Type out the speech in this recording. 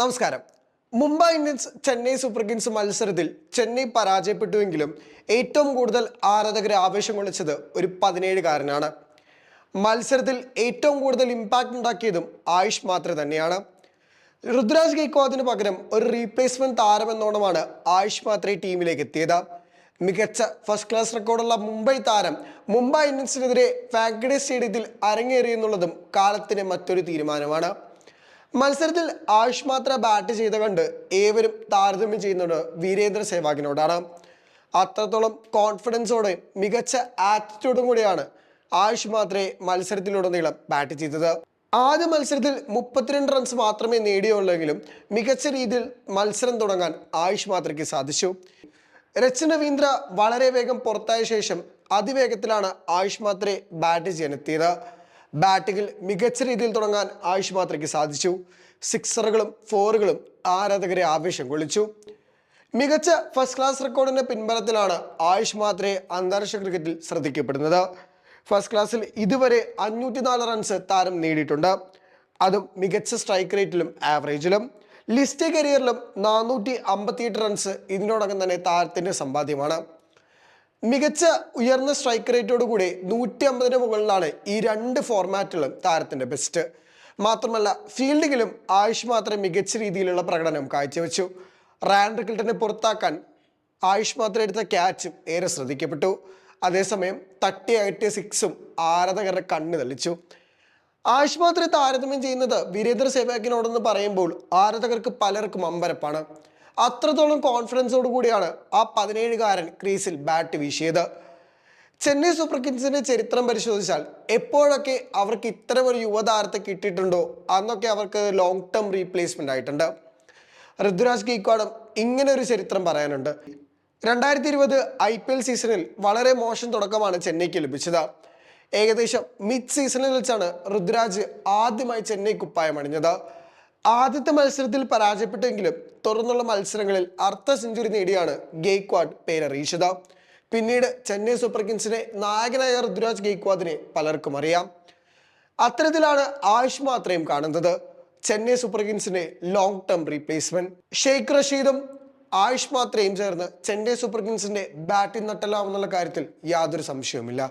നമസ്കാരം. Mumbai Indians Chennai super kings മത്സരത്തിൽ ചെന്നൈ പരാജയപ്പെട്ടുവെങ്കിലും ഏറ്റവും കൂടുതൽ ആരാധകരെ ആവേശം കൊള്ളിച്ചത് ഒരു പതിനേഴുകാരനാണ്. മത്സരത്തിൽ ഏറ്റവും കൂടുതൽ ഇമ്പാക്റ്റ് ഉണ്ടാക്കിയതും ആയുഷ് മാത്രം തന്നെയാണ്. ഋതുരാജ് ഗെയ്ക്വാദിന് പകരം ഒരു റീപ്ലേസ്മെന്റ് താരമെന്നോണമാണ് ആയുഷ് മാത്രേ ടീമിലേക്ക് എത്തിയത് മികച്ച ഫസ്റ്റ് ക്ലാസ് റെക്കോർഡുള്ള മുംബൈ താരം മുംബൈ ഇന്ത്യൻസിനെതിരെ വാങ്കഡേ സ്റ്റേഡിയത്തിൽ അരങ്ങേറിയെന്നുള്ളതും കാലത്തിന് മറ്റൊരു തീരുമാനമാണ്. മത്സരത്തിൽ ആയുഷ് മാത്ര ബാറ്റ് ചെയ്ത കണ്ട് ഏവരും താരതമ്യം ചെയ്യുന്നത് വീരേന്ദ്ര സേവാഗിനോടാണ്. അത്രത്തോളം കോൺഫിഡൻസോടെ മികച്ച ആറ്റിറ്റ്യൂഡും കൂടിയാണ് ആയുഷ് മാത്രേ മത്സരത്തിലുടനീളം ബാറ്റ് ചെയ്തത്. ആദ്യ മത്സരത്തിൽ മുപ്പത്തിരണ്ട് റൺസ് മാത്രമേ നേടിയുള്ളെങ്കിലും മികച്ച രീതിയിൽ മത്സരം തുടങ്ങാൻ ആയുഷ് മാത്രയ്ക്ക് സാധിച്ചു. രച്ചൻ രവീന്ദ്ര വളരെ വേഗം പുറത്തായ ശേഷം അതിവേഗത്തിലാണ് ആയുഷ് മാത്രേ ബാറ്റ് ചെയ്യാൻ ബാറ്റിങ്ങിൽ മികച്ച രീതിയിൽ തുടങ്ങാൻ ആയുഷ് മാത്രയ്ക്ക് സാധിച്ചു. സിക്സറുകളും ഫോറുകളും ആരാധകരെ ആവേശം കൊള്ളിച്ചു. മികച്ച ഫസ്റ്റ് ക്ലാസ് റെക്കോർഡിന്റെ പിൻബലത്തിലാണ് ആയുഷ് മാത്രയെ അന്താരാഷ്ട്ര ക്രിക്കറ്റിൽ ശ്രദ്ധിക്കപ്പെടുന്നത്. ഫസ്റ്റ് ക്ലാസ്സിൽ ഇതുവരെ അഞ്ഞൂറ്റി നാല് റൺസ് താരം നേടിയിട്ടുണ്ട്. അതും മികച്ച സ്ട്രൈക്ക് റേറ്റിലും ആവറേജിലും ലിസ്റ്റ് കരിയറിലും നാനൂറ്റി അമ്പത്തിയെട്ട് റൺസ് ഇതിനോടകം തന്നെ താരത്തിന്റെ സമ്പാദ്യമാണ്. മികച്ച ഉയർന്ന സ്ട്രൈക്ക് റേറ്റോട് കൂടി നൂറ്റി അമ്പതിന് മുകളിലാണ് ഈ രണ്ട് ഫോർമാറ്റുകളും താരത്തിന്റെ ബെസ്റ്റ് മാത്രമല്ല ഫീൽഡിങ്ങിലും ആയുഷ് മാത്രം മികച്ച രീതിയിലുള്ള പ്രകടനം കാഴ്ചവെച്ചു. റാൻ കിൽട്ടനെ പുറത്താക്കാൻ ആയുഷ് മാത്രം എടുത്ത ക്യാച്ചും ഏറെ ശ്രദ്ധിക്കപ്പെട്ടു. അതേസമയം തട്ടി അകറ്റിയ സിക്സും ആരാധകരുടെ കണ്ണ് തെളിച്ചു. ആയുഷ് മാത്രെ താരതമ്യം ചെയ്യുന്നത് വീരേന്ദ്ര സേവാക്കിനോടെന്ന് പറയുമ്പോൾ ആരാധകർക്ക് പലർക്കും അമ്പരപ്പാണ്. അത്രത്തോളം കോൺഫിഡൻസോട് കൂടിയാണ് ആ പതിനേഴുകാരൻ ക്രീസിൽ ബാറ്റ് വീശിയത്. ചെന്നൈ സൂപ്പർ കിങ്സിന്റെ ചരിത്രം പരിശോധിച്ചാൽ എപ്പോഴൊക്കെ അവർക്ക് ഇത്തരം ഒരു യുവതാരത്തെ കിട്ടിയിട്ടുണ്ടോ അന്നൊക്കെ അവർക്ക് ലോങ് ടേം റീപ്ലേസ്മെന്റ് ആയിട്ടുണ്ട്. ഋതുരാജ് ഗെയ്ക്വാഡും ഇങ്ങനെ ഒരു ചരിത്രം പറയാനുണ്ട്. രണ്ടായിരത്തി ഇരുപത് ഐ പി എൽ സീസണിൽ വളരെ മോശം തുടക്കമാണ് ചെന്നൈക്ക് ലഭിച്ചത്. ഏകദേശം മിഡ് സീസണിൽ വെച്ചാണ് ഋതുരാജ് ആദ്യമായി ചെന്നൈ കുപ്പായം അണിഞ്ഞത്. ആദ്യത്തെ മത്സരത്തിൽ പരാജയപ്പെട്ടെങ്കിലും തുടർന്നുള്ള മത്സരങ്ങളിൽ അർത്ഥ സെഞ്ചുറി നേടിയാണ് ഗെയ്ക്വാഡ് പേരറിയിച്ചത്. പിന്നീട് ചെന്നൈ സൂപ്പർ കിങ്സിനെ നായകനായ ഋതുരാജ് ഗെയ്ക്വാദിനെ പലർക്കും അറിയാം. അത്തരത്തിലാണ് ആയുഷ് മാത്രയും കാണുന്നത്. ചെന്നൈ സൂപ്പർ കിങ്സിന്റെ ലോങ് ടേം റീപ്ലേസ്മെന്റ് ഷെയ്ഖ് റഷീദും ആയുഷ് മാത്രയും ചേർന്ന് ചെന്നൈ സൂപ്പർ കിങ്സിന്റെ ബാറ്റിംഗ് നട്ടലാവുന്നുള്ള കാര്യത്തിൽ യാതൊരു സംശയവുമില്ല.